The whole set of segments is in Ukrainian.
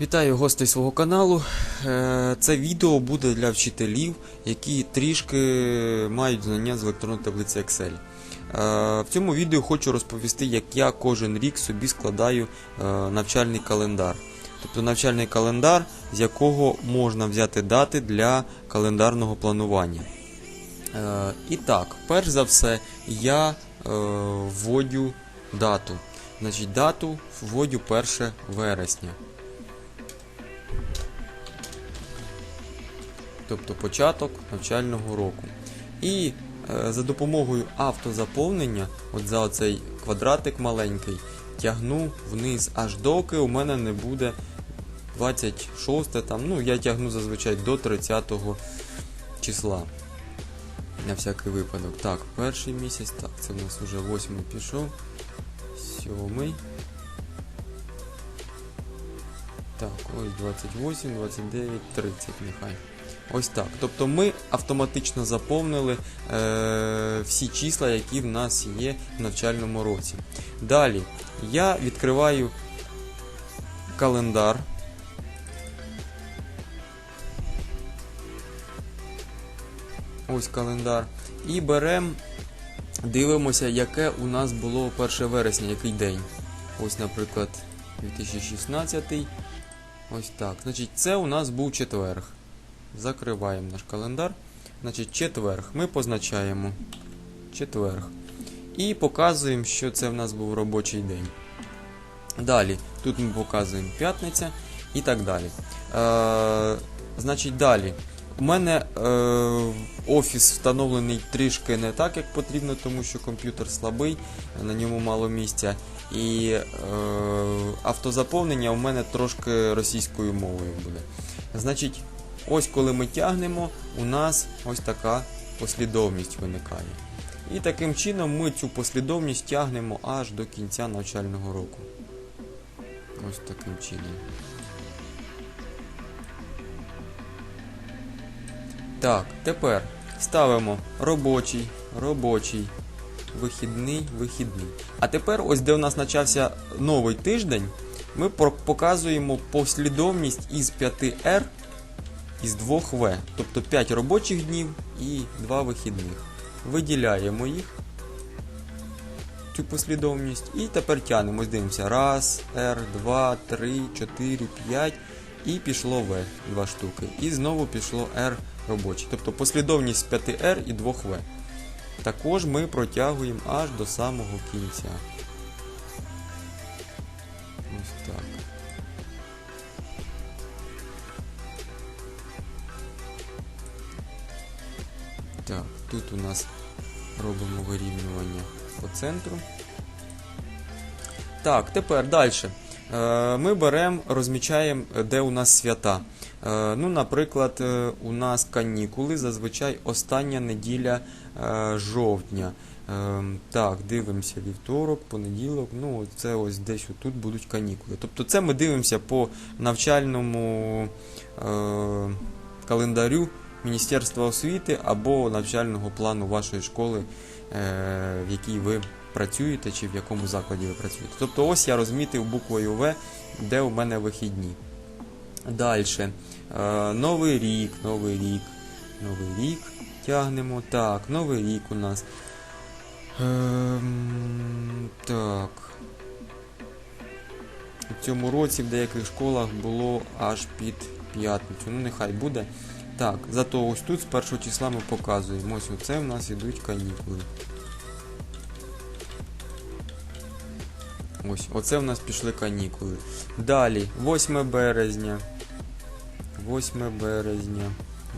Вітаю гостей свого каналу. Е, Це відео буде для вчителів, які трішки мають знання з електронної таблиці Excel. Е, В цьому відео хочу розповісти, як я кожен рік собі складаю е, навчальний календар. Тобто навчальний календар, з якого можна взяти дати для календарного планування. І так, перш за все, я вводю дату. Значить, дату вводю 1 вересня. Тобто початок навчального року. І е, за допомогою автозаповнення, от за оцей квадратик маленький, тягну вниз, аж доки у мене не буде 26, там, ну я тягну зазвичай до 30 числа. На всякий випадок. Так, перший місяць, так, це в нас вже 8 пішов. Сьомий. Так, ось 28, 29, 30 нехай. Ось так. Тобто ми автоматично заповнили е, всі числа, які в нас є в навчальному році. Далі я відкриваю календар. Ось календар. І беремо, дивимося, яке у нас було 1 вересня, який день. Ось, наприклад, 2016. Ось так. Значить, це у нас був четверг. Закриваємо наш календар. Значить, четверг. Ми позначаємо четверг. І показуємо, що це в нас був робочий день. Далі, тут ми показуємо п'ятниця і так далі. Е, значить, далі. У мене е, офіс встановлений трішки не так, як потрібно, тому що комп'ютер слабий, на ньому мало місця. І е, автозаповнення у мене трошки російською мовою буде. Значить, ось коли ми тягнемо, у нас ось така послідовність виникає. І таким чином ми цю послідовність тягнемо аж до кінця навчального року. Ось таким чином. Так, тепер ставимо робочий, робочий, вихідний, вихідний. А тепер, ось де у нас почався новий тиждень, ми показуємо послідовність із 5R із 2В, тобто 5 робочих днів і 2 вихідних. Виділяємо їх, цю послідовність, і тепер тягнемо. Ось Дивимося. Раз, R, 2, 3, 4, 5 і пішло В, 2 штуки. І знову пішло R робочий. Тобто послідовність 5R і 2В. Також ми протягуємо аж до самого кінця. У нас робимо вирівнювання по центру. Так, тепер далі. Ми беремо, розмічаємо, е, де у нас свята. Е, Ну, наприклад, е, у нас канікули, зазвичай остання неділя е, жовтня. Е, Так, дивимося вівторок, понеділок. Ну, це ось десь тут будуть канікули. Тобто це ми дивимося по навчальному е, календарю Міністерства освіти або навчального плану вашої школи, е, в якій ви працюєте чи в якому закладі ви працюєте. Тобто ось я розмітив буквою В, де у мене вихідні. Далі. Новий рік, новий рік, новий рік тягнемо. Так, новий рік у нас. Ем, так. У цьому році в деяких школах було аж під п'ятницю. Ну, нехай буде. Так, зато ось тут з першого числа ми показуємо. Ось оце в нас ідуть канікули. Ось, оце в нас пішли канікули. Далі, 8 березня. 8 березня.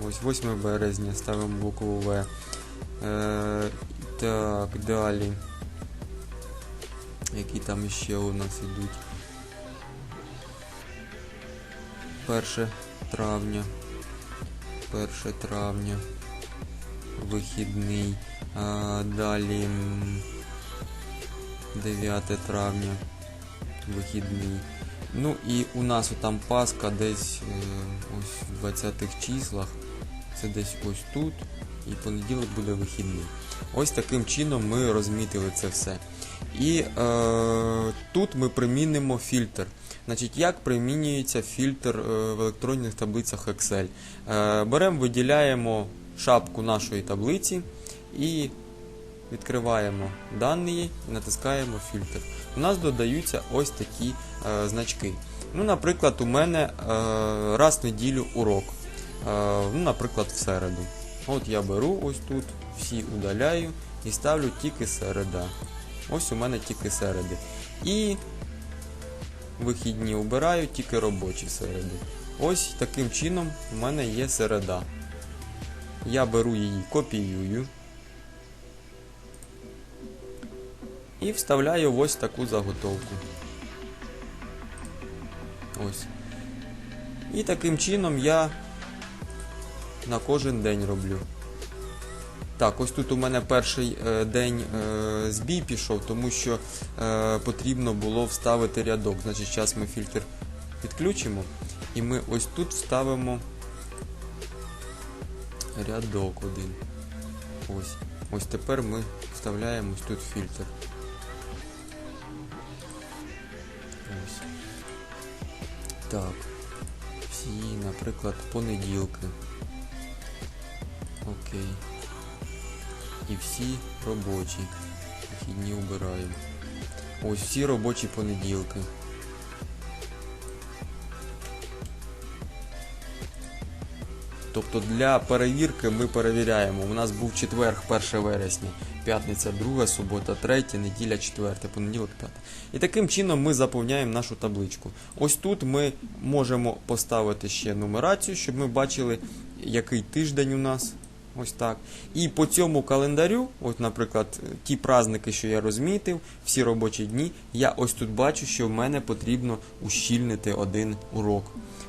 Ось 8 березня ставимо букву В. Е, так, далі. Які там ще у нас ідуть? 1 травня. 1 травня. Вихідний. А, далі. 9 травня. Вихідний. Ну і у нас там Пасха десь е, ось в 20-х числах. Це десь ось тут. І понеділок буде вихідний. Ось таким чином ми розмітили це все. І е, тут ми примінимо фільтр. Значить, як примінюється фільтр е, в електронних таблицях Excel? Е, беремо, виділяємо шапку нашої таблиці і відкриваємо дані натискаємо фільтр. У нас додаються ось такі е, значки. Ну, наприклад, у мене раз в неділю урок. Е, ну, наприклад, в середу. От я беру ось тут, всі удаляю і ставлю тільки середа. Ось у мене тільки середи. І вихідні обираю тільки робочі середи. Ось таким чином у мене є середа. Я беру її, копіюю. І вставляю ось таку заготовку. Ось. І таким чином я на кожен день роблю. Так, ось тут у мене перший е, день е, збій пішов, тому що е, потрібно було вставити рядок. Значить, зараз ми фільтр підключимо і ми ось тут вставимо рядок один. Ось. Ось тепер ми вставляємо ось тут фільтр. Ось. Так. Всі, наприклад, понеділки. Окей. І всі робочі. Вихідні убираємо. Ось всі робочі понеділки. Тобто для перевірки ми перевіряємо. У нас був четверг 1 вересня, п'ятниця, друга, субота, третя, неділя, четверта, понеділок, п'ята. І таким чином ми заповняємо нашу табличку. Ось тут ми можемо поставити ще нумерацію, щоб ми бачили, який тиждень у нас. Ось так. І по цьому календарю, от, наприклад, ті праздники, що я розмітив, всі робочі дні, я ось тут бачу, що в мене потрібно ущільнити один урок.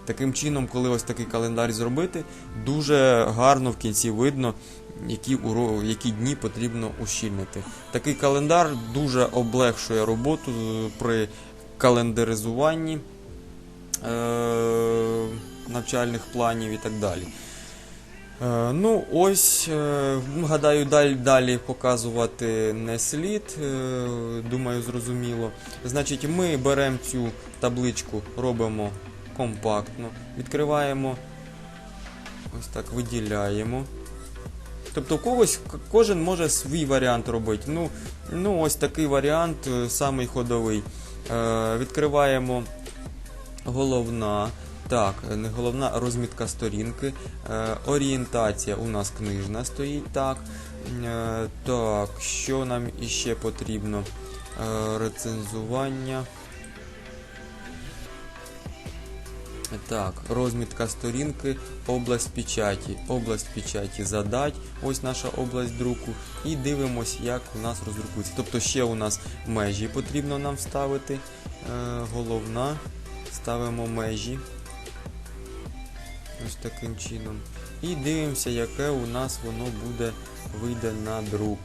Таким чином, коли ось такий календар зробити, дуже гарно в кінці видно, які, уро... які дні потрібно ущільнити. Такий календар дуже облегшує роботу е, при календаризуванні е... навчальних планів і так далі. Е, Ну, ось, е, гадаю, далі, далі показувати не слід, е, думаю, зрозуміло. Значить, ми беремо цю табличку, робимо компактно, відкриваємо, ось так виділяємо. Тобто когось кожен може свій варіант робити. Ну, ну ось такий варіант, самий ходовий. Відкриваємо головна. Так, е, головна розмітка сторінки. Е, орієнтація у нас книжна стоїть. Так. Е, так, що нам іще потрібно? Рецензування. Так, розмітка сторінки, область печаті. Область печаті задать, ось наша область друку. І дивимось, як у нас роздрукується. Тобто ще у нас межі потрібно нам вставити. Головна. Ставимо межі. Ось таким чином. І дивимося, яке у нас воно буде вийде на друк.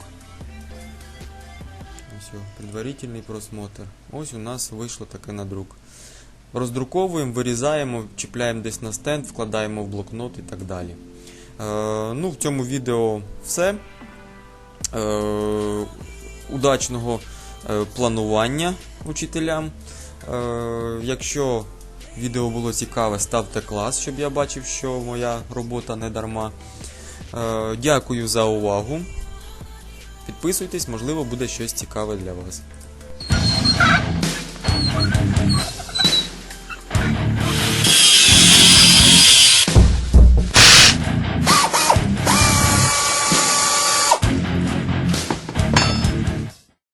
Ось його, предварительний просмотр. Ось у нас вийшло таке на друк. Роздруковуємо, вирізаємо, чіпляємо десь на стенд, вкладаємо в блокнот і так далі. Е, ну, в цьому відео все. Е, удачного е, планування учителям. Е, якщо відео було цікаве, ставте клас, щоб я бачив, що моя робота не дарма. Е, дякую за увагу. Підписуйтесь, можливо, буде щось цікаве для вас.